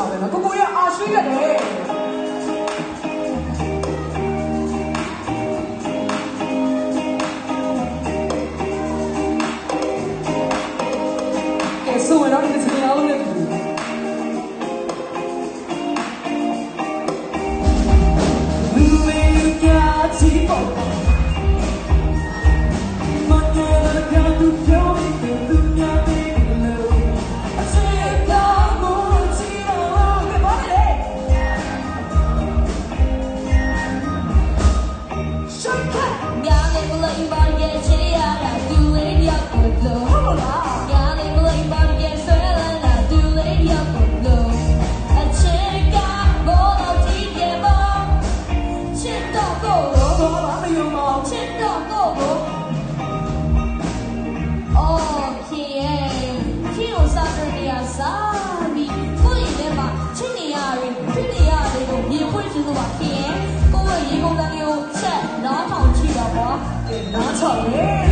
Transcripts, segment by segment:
တာပဲနော်ကိုကိုရအာရှိတတ်တယ်ဆိုတော့ဒီစကားလုံးနဲ့ We will get you 주고받기에 꿈을 이루고 가기로 채 나아가 움직이려고 나처를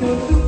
Thank you.